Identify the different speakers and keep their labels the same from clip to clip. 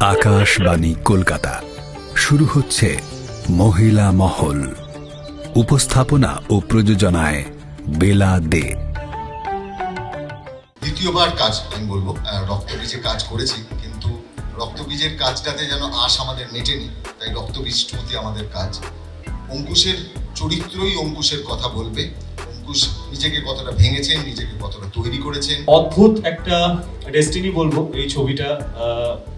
Speaker 1: আকাশবাণী কলকাতা। শুরু হচ্ছে মহিলা মহল। উপস্থাপনা ও প্রযোজনায় বেলা দে।
Speaker 2: দ্বিতীয়বার কাজ, আমি বলব রক্তবীজে কাজ করেছি, কিন্তু রক্তবীজের কাজটাতে যেন আশ আমাদের মেটেনি, তাই রক্তবীজ টুতে আমাদের কাজ। অঙ্কুশের চরিত্রই অঙ্কুশের কথা বলবে। অঙ্কুশ নিজেকে কতটা ভেঙেছেন, নিজেকে কতটা তৈরি করেছেন?
Speaker 3: অদ্ভুত একটা ডেস্টিনি বলব এই ছবিটা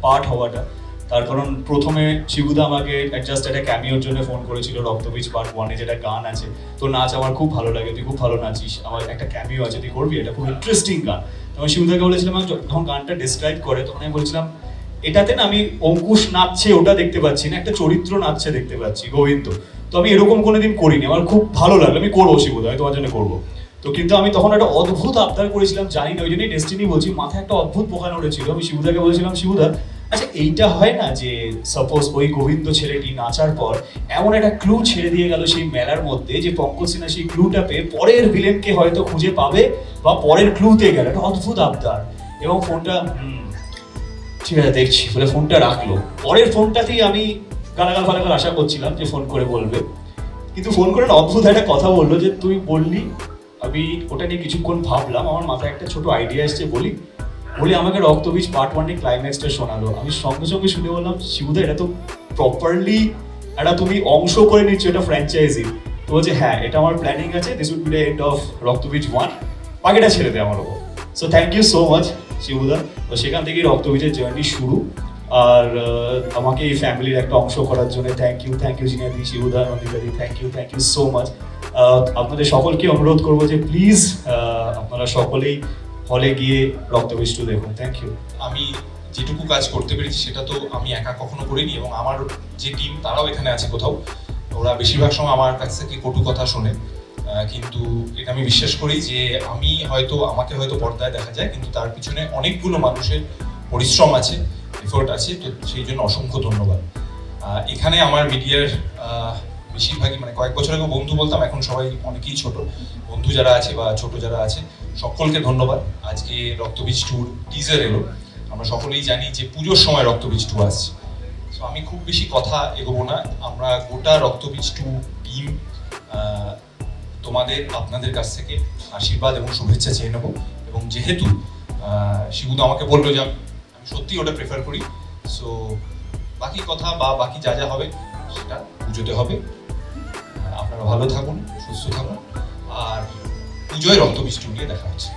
Speaker 3: পার্ট হওয়াটা। তার কারণ প্রথমে শিবুদা আমাকে জাস্ট একটা ক্যামিওর জন্য ফোন করেছিল রক্তবীজ পার্ট ওয়ানে যেটা গান আছে। তো নাচ আমার খুব ভালো লাগে, তুই খুব ভালো নাচিস, আমার একটা ক্যামিও আছে, তুই করবি? এটা খুব ইন্টারেস্টিং গান। তখন শিবুদাকে বলেছিলাম যখন গানটা ডিসক্রাইব করে তখন আমি বলেছিলাম এটাতে না আমি অঙ্কুশ নাচছে, ওটা দেখতে পাচ্ছি না, একটা চরিত্র নাচছে দেখতে পাচ্ছি, গোবিন্দ। তো আমি এরকম কোনোদিন করিনি, আমার খুব ভালো লাগল, আমি করব শিবুদা আমি তোমার জন্য করব। তো কিন্তু আমি তখন একটা অদ্ভুত আবদার করেছিলাম, জানি না, ওই জন্যই ডেস্টিনি বলছি, মাথায় একটা অদ্ভুত পোকা নড়েছিল, আমি শিবুদাকে বলেছিলাম, শিবুদা আচ্ছা এইটা হয় না যে সাপোজ ওই গোবিন্দ ছেলেটি নাচার পর এমন একটা ক্লু ছেড়ে দিয়ে গেল সেই মেলার মধ্যে যে পঙ্কজ সিনহা সেই ক্লুটা পেয়ে পরের ভিলেনকে হয়তো খুঁজে পাবে বা পরের ক্লুতে গেল, একটা অদ্ভুত আবদার। এবং ফোনটা ঠিক আছে, দেখছি। বলে ফোনটা রাখল। পরের ফোনটাতেই আমি গালাগাল ফালাগাল আশা করছিলাম যে ফোন করে বলবে। কিন্তু ফোন করে অদ্ভুত একটা কথা বলল যে, তুই বললি, আমি ওটা নিয়ে কিছুক্ষণ ভাবলাম, আমার মাথায় একটা ছোট আইডিয়া এসছে বলি। বলি আমাকে রক্তবীজ পার্ট ওয়ানে ক্লাইম্যাক্সটা শোনালো। আমি সঙ্গে সঙ্গে শুনে বললাম, শিবুদা, এটা তো প্রপারলি একটা তুমি অংশ করে নিচ্ছ এটা ফ্র্যাঞ্চাইজি তো বলছে হ্যাঁ এটা আমার প্ল্যানিং আছে। This would be the end of Raktabeej one বাকিটা ছেড়ে দেয় আমার ওপর। So thank you so much শিবুদা তো সেখান থেকেই রক্তবীজের জার্নি শুরু। আর আমাকে এই ফ্যামিলির একটা অংশ করার জন্য থ্যাংক ইউ থ্যাংক ইউ জিনিয়াদি শিবুদা নন্দিতাদি thank you thank you so much আপনাদের সকলকে অনুরোধ করব যে প্লিজ আপনারা সকলেই হলে গিয়ে রক্তবীজ টু দেখুন। থ্যাংক ইউ
Speaker 4: আমি যেটুকু কাজ করতে পেরেছি সেটা তো আমি একা কখনো করিনি এবং আমার যে টিম তারাও এখানে আছে কোথাও। ওরা বেশিরভাগ সময় আমার কাছ থেকে কটু কথা শোনে। কিন্তু এটা আমি বিশ্বাস করি যে আমি হয়তো, আমাকে হয়তো পর্দায় দেখা যায়, কিন্তু তার পিছনে অনেকগুলো মানুষের পরিশ্রম আছে এফোর্ট আছে, তো সেই জন্য অসংখ্য ধন্যবাদ। এখানে আমার মিডিয়ার বেশিরভাগই মানে কয়েক বছর আগে বন্ধু বলতাম, এখন সবাই অনেকেই ছোট, বন্ধু যারা আছে বা ছোট যারা আছে, সকলকে ধন্যবাদ। আজকে রক্তবীজ ট্যুর টিজার এলো। আমরা সকলেই জানি যে পুজোর সময় রক্তবীজ টু আসছে। তো আমি খুব বেশি কথা এগোবো না। আমরা গোটা রক্তবীজ টু টিম তোমাদের, আপনাদের কাছ থেকে আশীর্বাদ এবং শুভেচ্ছা চেয়ে নেব। এবং যেহেতু শিবুদু আমাকে বলল যে, আমি সত্যি ওটা প্রেফার করি। সো বাকি কথা বা বাকি যা যা হবে, সেটা পুজোতে হবে। আপনারা ভালো থাকুন, সুস্থ থাকুন। আর পুজোয় রক্তবীজ টু নিয়ে দেখা হচ্ছে।